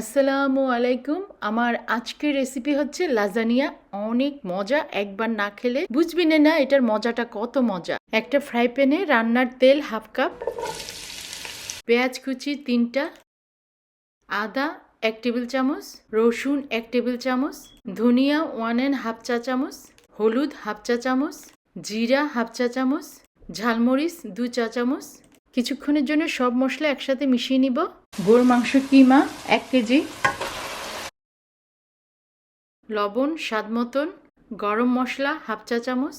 আসসালামু আলাইকুম। আমার আজকের রেসিপি হচ্ছে লাজানিয়া অনেক মজা, একবার না খেলে বুঝবি না এটার মজাটা কত মজা। একটা ফ্রাই প্যানে রান্নার তেল হাফ কাপ পেঁয়াজ কুচি তিনটা, আদা এক টেবিল চামচ, রসুন এক টেবিল চামচ, ধনিয়া ওয়ান অ্যান্ড হাফ চা চামচ, হলুদ হাফ চা চামচ, জিরা হাফ চা চামচ, ঝালমরিচ দু চা চামচ। কিছুক্ষণের জন্য সব মশলা একসাথে মিশিয়ে নিব। গরুর মাংস কিমা, এক কেজি। লবণ, স্বাদ মতন। গরম মশলা, হাফ চা চামচ।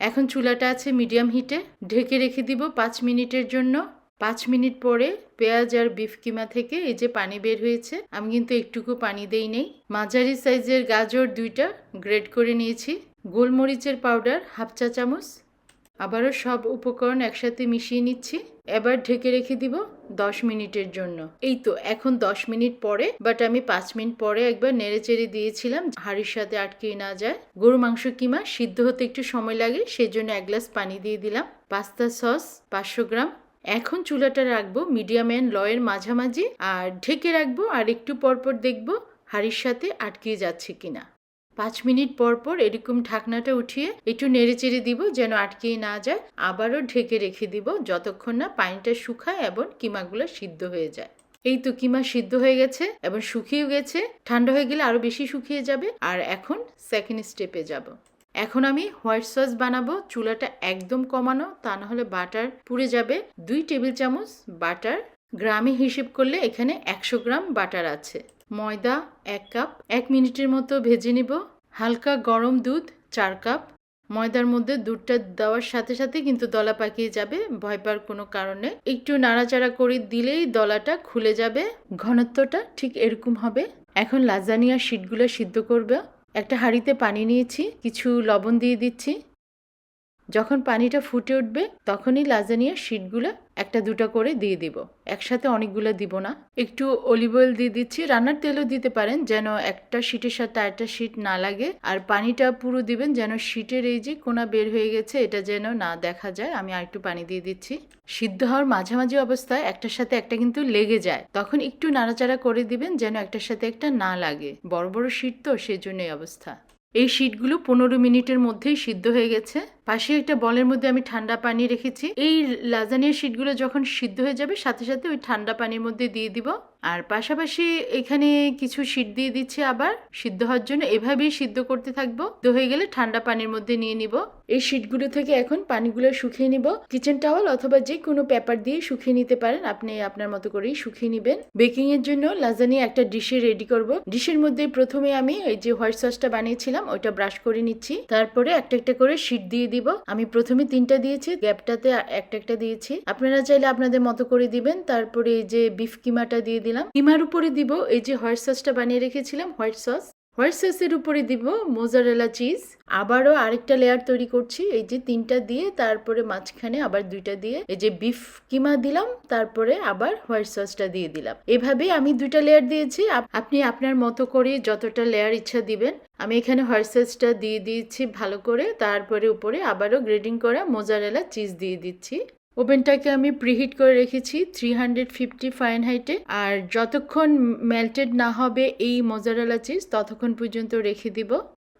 এখন চুলাটা আছে মিডিয়াম হিটে। ঢেকে রেখে দিব পাঁচ মিনিটের জন্য। পাঁচ মিনিট পরে পেঁয়াজ আর বিফ কিমা থেকে এই যে পানি বের হয়েছে, আমি কিন্তু একটুকু পানি দেই নেই। মাঝারি সাইজের গাজর দুইটা গ্রেড করে নিয়েছি। গোলমরিচের পাউডার, হাফ চা চামচ। আবারও সব উপকরণ একসাথে মিশিয়ে নিচ্ছি। এবার ঢেকে রেখে দিব দশ মিনিটের জন্য। এই তো, এখন দশ মিনিট পরে বাট আমি পাঁচ মিনিট পরে একবার নেড়ে চেড়ে দিয়েছিলাম হাড়ির সাথে আটকে না যায়। গরু মাংস কিমা সিদ্ধ হতে একটু সময় লাগে সেই জন্য এক গ্লাস পানি দিয়ে দিলাম। পাস্তা সস পাঁচশো গ্রাম। এখন চুলাটা রাখব মিডিয়াম অ্যান্ড লয়ের মাঝামাঝি, আর ঢেকে রাখব আর একটু পরপর দেখব হাড়ির সাথে আটকে যাচ্ছে কিনা। পাঁচ মিনিট পর পর এরকম ঢাকনাটা উঠিয়ে একটু নেড়ে চেড়ে দিব যেন আটকে না যায়। আবারও ঢেকে রেখে দিব যতক্ষণ না পানিটা শুকায় এবং কিমাগুলো সিদ্ধ হয়ে যায়। এই তো কিমা সিদ্ধ হয়ে গেছে এবং শুকিয়েও গেছে। ঠান্ডা হয়ে গেলে আরও বেশি শুকিয়ে যাবে। আর এখন সেকেন্ড স্টেপে যাব। এখন আমি হোয়াইট সস বানাবো, চুলাটা একদম কমানো, তা না হলে বাটার পুড়ে যাবে। দুই টেবিল চামচ বাটার। গ্রামে হিসেব করলে এখানে একশো গ্রাম বাটার আছে। ময়দা এক কাপ। এক মিনিটের মতো ভেজে নিব। হালকা গরম দুধ চার কাপ। ময়দার মধ্যে দুধটা দেওয়ার সাথে সাথে কিন্তু দলা পাকিয়ে যাবে, ভয় পাওয়ার কোনো কারণে একটু নাড়াচাড়া করে দিলেই দলাটা খুলে যাবে। ঘনত্বটা ঠিক এরকম হবে। এখন লাজানিয়া শিটগুলো সিদ্ধ করবে। একটা হাঁড়িতে পানি নিয়েছি, কিছু লবণ দিয়ে দিচ্ছি। যখন পানিটা ফুটে উঠবে, তখনই লাজানিয়া শিটগুলো একটা দুটো করে দিয়ে দিব। একসাথে অনেকগুলো দিব না। একটু অলিভ অয়েল দিয়ে দিচ্ছি। রান্নার তেলও দিতে পারেন যেন একটা শিটের সাথে আরেকটা শিট না লাগে। আর পানিটা পুরো দিবেন যেন শিটের এই যে কোনা বের হয়ে গেছে, এটা যেন না দেখা যায়। আমি আর একটু পানি দিয়ে দিচ্ছি। সিদ্ধ হওয়ার মাঝামাঝি অবস্থায় একটার সাথে একটা কিন্তু লেগে যায়। তখন একটু নাড়াচাড়া করে দিবেন যেন একটার সাথে একটা না লাগে। বড় বড় শিট তো সেই জন্যই অবস্থা। এই শীটগুলো পনেরো মিনিটের মধ্যেই সিদ্ধ হয়ে গেছে। পাশে একটা বলের মধ্যে আমি ঠান্ডা পানি রেখেছি। এই লাজানিয়া শীটগুলো যখন সিদ্ধ হয়ে যাবে, সাথে সাথে ওই ঠান্ডা পানির মধ্যে দিয়ে দিব। আর পাশাপাশি এখানে কিছু শিট দিয়ে দিচ্ছি আবার। সিদ্ধ হওয়ার জন্য এভাবেই সিদ্ধ করতে থাকব। তো হয়ে গেলে ঠান্ডা পানির মধ্যে নিয়ে নিব। এই শিটগুলো থেকে এখন পানিগুলো শুকিয়ে নিব। কিচেন টাওয়াল অথবা যে কোনো পেপার দিয়ে শুকিয়ে নিতে পারেন। আপনি আপনার মতো করেই শুকিয়ে নেবেন। বেকিং এর জন্য লাজানিয়া একটা ডিশে রেডি করব। ডিশের মধ্যে প্রথমে আমি এই যে হোয়াইট সসটা বানিয়েছিলাম, ওইটা ব্রাশ করে নিচ্ছি। তারপরে একটা একটা করে শিট দিয়ে দিব। আমি প্রথমে তিনটা দিয়েছি গ্যাপটাতে একটা একটা দিয়েছি। আপনারা চাইলে আপনাদের মতো করে দিবেন। তারপরে এই যে বিফ কিমাটা দিয়ে দিলাম। কিমার উপরে দিব এই যে হোয়াইট সসটা বানিয়ে রেখেছিলাম, হোয়াইট সস। হোয়াইট সসের উপরে দিব মোজারেলা চিজ। আবারও আরেকটা লেয়ার তৈরি করছি, এই যে তিনটা দিয়ে, তারপরে মাঝখানে আবার দুইটা দিয়ে, এই যে বিফ কিমা দিলাম, তারপরে আবার হোয়াইট সসটা দিয়ে দিলাম। এভাবে আমি দুইটা লেয়ার দিয়েছি আপনি আপনার মতো করে যতটা লেয়ার ইচ্ছা দিবেন। আমি এখানে হোয়াইট সসটা দিয়ে দিয়েছি ভালো করে, তারপরে উপরে আবারও গ্রেডিং করা মোজারেলা চিজ দিয়ে দিচ্ছি। ওভেনটাকে আমি প্রিহিট করে রেখেছি থ্রি হান্ড্রেড ফিফটি ফাইন হাইটে আর যতক্ষণ মেল্টেড না হবে এই মোজারেলা চিজ ততক্ষণ পর্যন্ত রেখে দিব।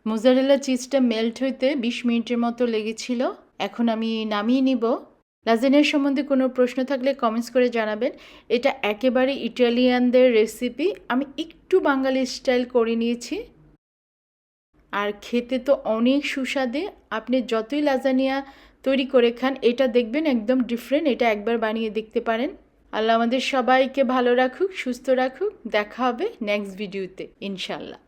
মোজারেলা চিজটা মেল্ট হইতে বিশ মিনিটের মতো লেগেছিল। এখন আমি নামিয়ে নিব। লাজানিয়ার সম্বন্ধে কোনো প্রশ্ন থাকলে কমেন্টস করে জানাবেন। এটা একেবারে ইটালিয়ানদের রেসিপি আমি একটু বাঙালি স্টাইল করে নিয়েছি। আর খেতে তো অনেক সুস্বাদে। আপনি যতই লাজানিয়া তৈরি করে খান। এটা দেখবেন একদম ডিফারেন্ট এটা একবার বানিয়ে দেখতে পারেন। আল্লাহ আমাদের সবাইকে ভালো রাখুক, সুস্থ রাখুক। দেখা হবে নেক্সট ভিডিওতে ইনশাল্লাহ